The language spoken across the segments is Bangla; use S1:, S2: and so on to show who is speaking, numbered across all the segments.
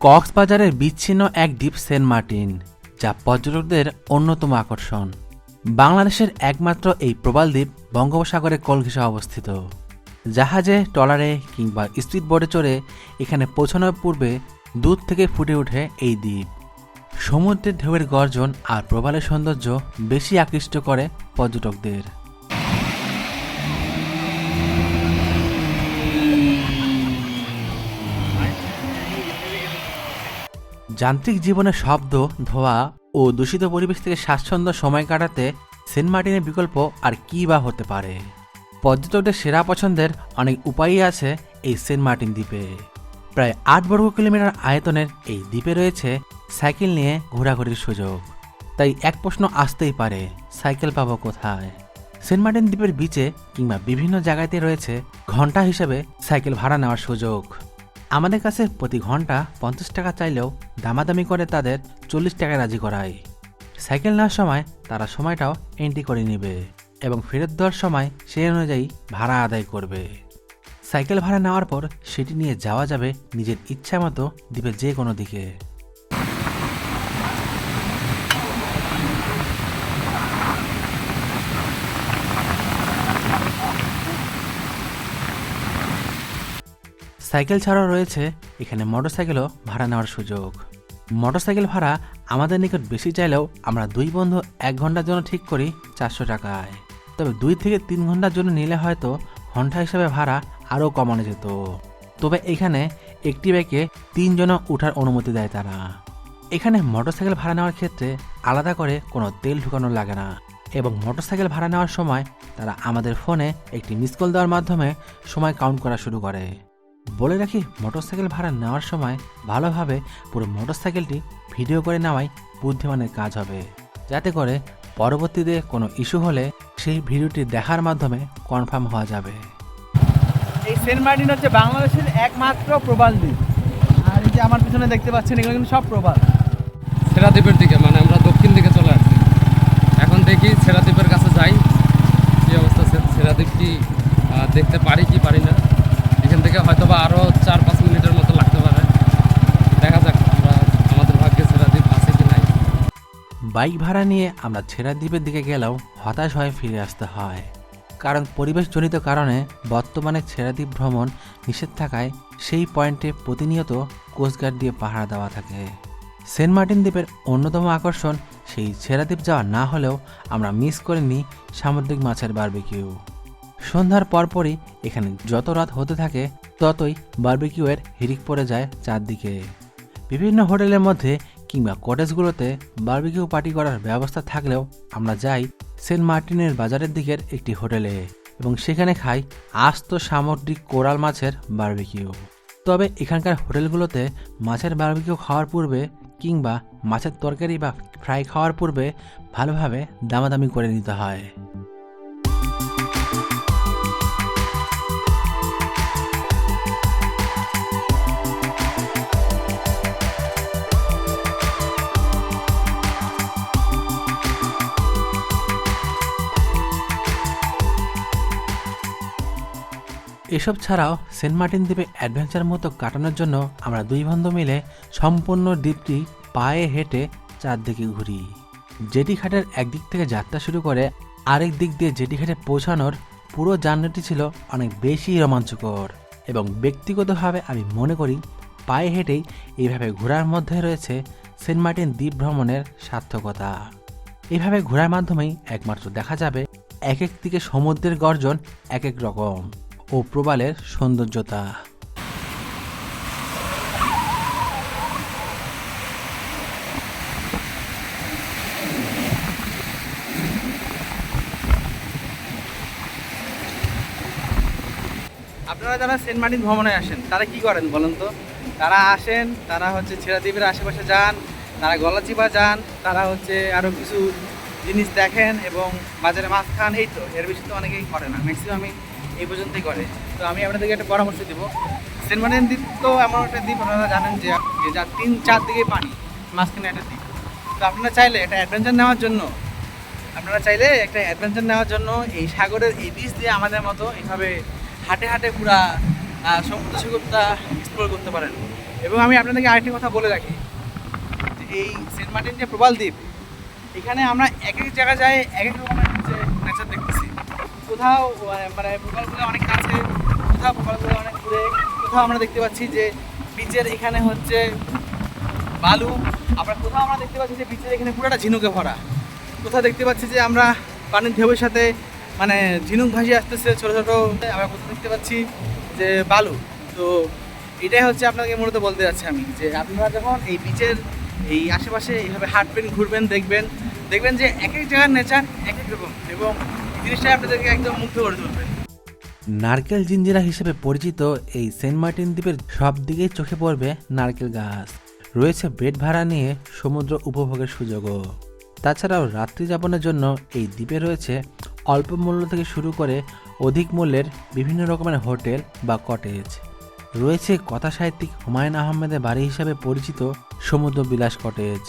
S1: কক্সবাজারের বিচ্ছিন্ন এক দ্বীপ সেন্ট মার্টিন, যা পর্যটকদের অন্যতম আকর্ষণ। বাংলাদেশের একমাত্র এই প্রবাল দ্বীপ বঙ্গোপসাগরের কোলঘেঁষে অবস্থিত। জাহাজে, ট্রলারে কিংবা স্পিড বোর্ডে চড়ে এখানে পৌঁছানোর পূর্বে দূর থেকে ফুটে ওঠে এই দ্বীপ। সমুদ্রের ঢেউয়ের গর্জন আর প্রবালের সৌন্দর্য বেশি আকৃষ্ট করে পর্যটকদের। যান্ত্রিক জীবনের শব্দ, ধোয়া ও দূষিত পরিবেশ থেকে স্বাচ্ছন্দ্য সময় কাটাতে সেন্ট মার্টিনের বিকল্প আর কী বা হতে পারে? পর্যটকদের সেরা পছন্দের অনেক উপায়ই আছে এই সেন্ট মার্টিন দ্বীপে। প্রায় আট বর্গ কিলোমিটার আয়তনের এই দ্বীপে রয়েছে সাইকেল নিয়ে ঘোরাঘুরির সুযোগ। তাই এক প্রশ্ন আসতেই পারে, সাইকেল পাবো কোথায়? সেন্ট মার্টিন দ্বীপের বিচে কিংবা বিভিন্ন জায়গাতে রয়েছে ঘণ্টা হিসেবে সাইকেল ভাড়া নেওয়ার সুযোগ। আমাদের কাছে প্রতি ঘণ্টা পঞ্চাশ টাকা চাইলেও দামাদামি করে তাদের চল্লিশ টাকায় রাজি করায়। সাইকেল নেওয়ার সময় তারা সময়টাও এন্ট্রি করে নেবে এবং ফেরত দেওয়ার সময় সেই অনুযায়ী ভাড়া আদায় করবে। সাইকেল ভাড়া নেওয়ার পর সেটি নিয়ে যাওয়া যাবে নিজের ইচ্ছা মতো দ্বীপের যে কোনো দিকে। সাইকেল ছাড়াও রয়েছে এখানে মোটরসাইকেলও ভাড়া নেওয়ার সুযোগ। মোটরসাইকেল ভাড়া আমাদের নিকট বেশি চাইলেও আমরা দুই বন্ধু এক ঘণ্টার জন্য ঠিক করি চারশো টাকায়। তবে দুই থেকে তিন ঘণ্টার জন্য নিলে হয়তো ঘণ্টা হিসাবে ভাড়া আরও কমানো যেত। তবে এখানে একটি ব্যাগে তিনজনও ওঠার অনুমতি দেয় তারা। এখানে মোটরসাইকেল ভাড়া নেওয়ার ক্ষেত্রে আলাদা করে কোনো তেল ঢুকানো লাগে না এবং মোটরসাইকেল ভাড়া নেওয়ার সময় তারা আমাদের ফোনে একটি মিস কল দেওয়ার মাধ্যমে সময় কাউন্ট করা শুরু করে। বলে রাখি মোটরসাইকেল ভাড়া নেওয়ার সময় ভালোভাবে পুরো মোটরসাইকেলটি ভিডিও করে নেওয়াই বুদ্ধিমানের কাজ হবে। যাতে করে পরবর্তীতে কোনো ইস্যু হলে সেই ভিডিওটি দেখার মাধ্যমে কনফার্ম হওয়া যাবে।
S2: এই সেন্ট মার্টিন হচ্ছে বাংলাদেশের একমাত্র প্রবাল দ্বীপ। আর এই যে আমার পিছনে দেখতে পাচ্ছেন এগুলো কিন্তু সব প্রবাল।
S3: সেরাদ্বীপের দিকে মানে আমরা দক্ষিণ দিকে চলে আসছি। এখন দেখি সেরাদ্বীপের কাছে যাই কি অবস্থা সে- সেরাদ্বীপ কি দেখতে পারি কি পারি না। থেকে হয়তো বা আরও চার পাঁচ মিনিটের মতো লাগতে পারে। দেখা যাক আমরা আমাদের ভাগ্যে সেরাদ্বীপ আছে কি নাই।
S1: বাইক ভাড়া নিয়ে আমরা ছেড়া দ্বীপের দিকে গেলেও হতাশ হয়ে ফিরে আসতে হয়। কারণ পরিবেশজনিত কারণে বর্তমানে ছেড়াদ্বীপ ভ্রমণ নিষেধ থাকায় সেই পয়েন্টে প্রতিনিয়ত কোস্টগার্ড দিয়ে পাহারা দেওয়া থাকে। সেন্ট মার্টিন দ্বীপের অন্যতম আকর্ষণ সেই ছেড়াদ্বীপ যাওয়া না হলেও আমরা মিস করে নিই সামুদ্রিক মাছের বারবিকিউ। সন্ধ্যার পরপরই এখানে যত রাত হতে থাকে, ততই বারবিকিউয়ের হিরিক পড়ে যায় চারদিকে। বিভিন্ন হোটেলের মধ্যে কিংবা কটেজগুলোতে বার্বিকিউ পার্টি করার ব্যবস্থা থাকলেও আমরা যাই সেন্ট মার্টিনের বাজারের দিকের একটি হোটেলে এবং সেখানে খাই আস্ত সামুদ্রিক কোরাল মাছের বারবিকিউ তবে এখানকার হোটেলগুলোতে মাছের বারবিকিউ খাওয়ার পূর্বে কিংবা মাছের তরকারি বা ফ্রাই খাওয়ার পূর্বে ভালোভাবে দামাদামি করে নিতে হয়। এসব ছাড়াও সেন্ট মার্টিন দ্বীপে অ্যাডভেঞ্চার মতো কাটানোর জন্য আমরা দুই বন্ধু মিলে সম্পূর্ণ দ্বীপটি পায়ে হেঁটে চারদিকে ঘুরি। জেটি ঘাটের একদিক থেকে যাত্রা শুরু করে আরেক দিক দিয়ে জেটি ঘাটে পৌঁছানোর পুরো জার্নিটি ছিল অনেক বেশি রোমাঞ্চকর এবং ব্যক্তিগতভাবে আমি মনে করি পায়ে হেঁটেই এইভাবে ঘোরার মধ্যে রয়েছে সেন্ট মার্টিন দ্বীপ ভ্রমণের সার্থকতা। এইভাবে ঘোরার মাধ্যমেই একমাত্র দেখা যাবে এক এক দিকে সমুদ্রের গর্জন এক এক রকম। ও প্রবালের সৌন্দর্যতা।
S2: আপনারা যারা সেন্ট মার্টিন ভ্রমণে আসেন, তারা কি করেন বলেন তো? তারা আসেন, তারা হচ্ছে ছেড়াদ্বীপের আশেপাশে যান, তারা গলাচিপা যান, তারা হচ্ছে আরও কিছু জিনিস দেখেন এবং বাজারে মাছ খান, এই তো। এর বেশি তো অনেকেই করে না। ম্যাক্সিমামই এই পর্যন্তই করে। তো আমি আপনাদেরকে একটা পরামর্শ দেবো। সেন্ট মার্টিন দ্বীপ তো এমন একটা দ্বীপ, আপনারা জানেন যে যে তিন চার দিকে পানি, মাঝখানে একটা দ্বীপ। তো আপনারা চাইলে একটা অ্যাডভেঞ্চার নেওয়ার জন্য, আপনারা চাইলে একটা অ্যাডভেঞ্চার নেওয়ার জন্য এই সাগরের এই বিচ দিয়ে আমাদের মতো এইভাবে হাটে হাটে পুরা সমুদ্র সৈকতটা এক্সপ্লোর করতে পারেন। এবং আমি আপনাদেরকে আরেকটি কথা বলে রাখি, যে এই সেন্ট মার্টিন যে প্রবাল দ্বীপ, এখানে আমরা এক এক জায়গায় যাই এক এক রকমের হচ্ছে কোথাও মানে প্রবালগুলো অনেক কাছে, কোথাও প্রবালগুলো অনেক দূরে, কোথাও আমরা দেখতে পাচ্ছি যে বিচের এখানে হচ্ছে বালু। আবার কোথাও আমরা দেখতে পাচ্ছি যে বিচের এখানে পুরোটা ঝিনুকে ভরা। কোথাও দেখতে পাচ্ছি যে আমরা পানির ঢেউয়ের সাথে মানে ঝিনুক ভাসিয়ে আসতেছে ছোটো ছোটো, আমরা কোথাও দেখতে পাচ্ছি যে বালু। তো এটাই হচ্ছে আপনাকে মূলত বলতে যাচ্ছি আমি, যে আপনারা যখন এই বিচের এই আশেপাশে এইভাবে হাঁটবেন, ঘুরবেন, দেখবেন দেখবেন যে এক এক জায়গার নেচার এক এক রকম এবং জিনিসটাই আপনাদেরকে একদম মুগ্ধ করে তুলবে।
S1: নারকেল জিঞ্জিরা হিসেবে পরিচিত এই সেন্ট মার্টিন দ্বীপের সব দিকেই চোখে পড়বে নারকেল গাছ। রয়েছে বেড ভাড়া নিয়ে সমুদ্র উপভোগের সুযোগও। তাছাড়াও রাত্রি যাপনের জন্য এই দ্বীপে রয়েছে অল্প মূল্য থেকে শুরু করে অধিক মূল্যের বিভিন্ন রকমের হোটেল বা কটেজ। রয়েছে কথা সাহিত্যিক হুমায়ুন আহমেদের বাড়ি হিসাবে পরিচিত সমুদ্র বিলাস কটেজ।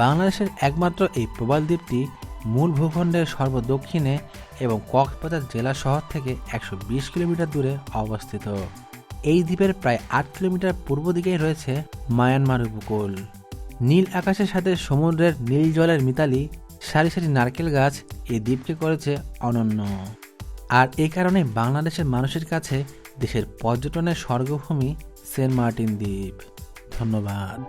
S1: বাংলাদেশের একমাত্র এই প্রবাল দ্বীপটি মূল ভূখণ্ডের সর্বদক্ষিণে এবং কক্সবাজার জেলা শহর থেকে একশো বিশ কিলোমিটার দূরে অবস্থিত। এই দ্বীপের প্রায় আট কিলোমিটার পূর্ব দিকেই রয়েছে মায়ানমার উপকূল। নীল আকাশের সাথে সমুদ্রের নীল জলের মিতালি সারি সারি নারকেল গাছ এই দ্বীপকে করেছে অনন্য। আর এই কারণে বাংলাদেশের মানুষের কাছে দেশের পর্যটনের স্বর্গভূমি সেন্ট মার্টিন দ্বীপ। ধন্যবাদ।